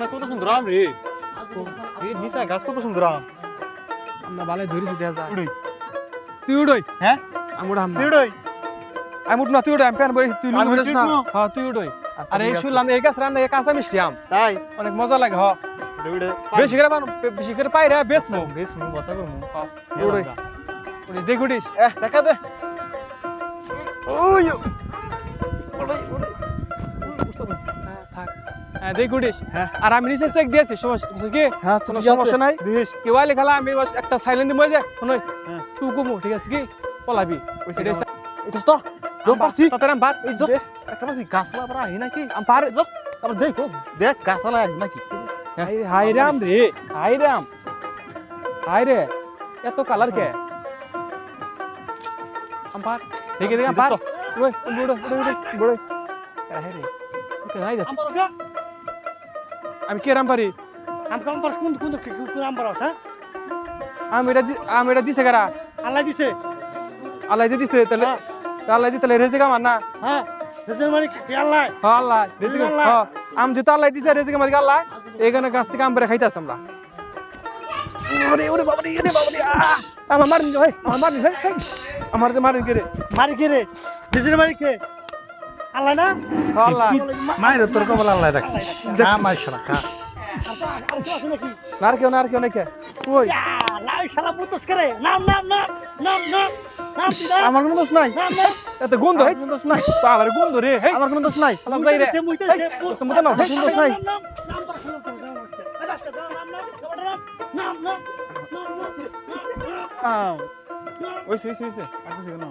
না কত সুন্দর আম রে? এই নিচা গাছ কত সুন্দর আম। আমরা ভালো ধরেছি দেখা যায়। উড়ই। তুই উড়ই? হ্যাঁ? আমি উড়াম না। উড়ই? আমি উঠ তুই উড়ে আমি প্যান বলি তুই লুঙ্গি আমি না। হ্যাঁ তুই উড়ই। আচ্ছা, আর এই শুনলাম এই গাছ রান্না এই কাঁচা মিষ্টি আম। তাই? অনেক মজা লাগে হ। বেশি করে বানো বেশি করে পাই রে বেশ মো বেশ মু কথা করমু উড়ই। উড়ি দেখ উড়িস। এ দেখা দে। ওই উড়ই উড়ই। হ্যাঁ থাক। হ্যাঁ দেখ উড়িস হ্যাঁ। আর আমি নিচে চেক দিয়েছি সমস্যা কি? হ্যাঁ সমস্যা নাই? দিস। কেউ আইলে খালা আমি একটা সাইলেন্ট দিয়ে যায় হ্যাঁ। তুই কমু ঠিক আছে কি? পলাবি। এটা এই তো দো পারছি। তাতে আম এই যো একটা পারছি গাছ লাগা আহি নাকি? আম পার যো আবার দেখো দেখ গাছ লাগা নাকি? হাই হাই রাম রে হাই রাম। হাই রে এত কালার কে? আম পার দেখে দেখে আম পার ওই বুড়ো বুড়ো বুড়ো হাই রে ওকে নাই দেখ আম্বার ওকে আমি কে রাম পারি? আম কাম কোন কোন কোন আম্বার আছে আমি এটা আমি এটা দিছে কারা? আল্লাহ দিছে। আল্লাহ দিছে তাহলে হ্যাঁ। আল্লাহ দিয়ে তাহলে রেজেক আমার না? হ্যাঁ রেজের মানে কি আল্লাহ? হ্যাঁ আল্লাহ রেজেক। হ্যাঁ আম যেটা আল্লাহ দিছে রেজেক আমার আল্লাহ? এখানে গাছ থেকে আম বেড়ে খাইতেছ আমরা। ওরে ওরে বাবা রে ওরে বাবা রে আমার মারিন ভাই আমার মারিন ভাই। আমার মারিন কে রে। মারি কে রে? রেজের মানে কে? আল্লাহ না হ্যাঁ, মায়ের তোর কবল আল্লাহ রাখছে খা মাইশরা খা আর কেউ নাকি নার কেউ নাকি ওই ইয়া লাই শালা বুতস করে নাম নাম নাম নাম নাম আমার কোনো দোষ নাই এত গন্ধ আমার কোনো দোষ নাই বাবার গন্ধ রে আমার কোনো দোষ নাই যাই রে মুতে নাও দোষ নাই। ওই সই সই সই আর না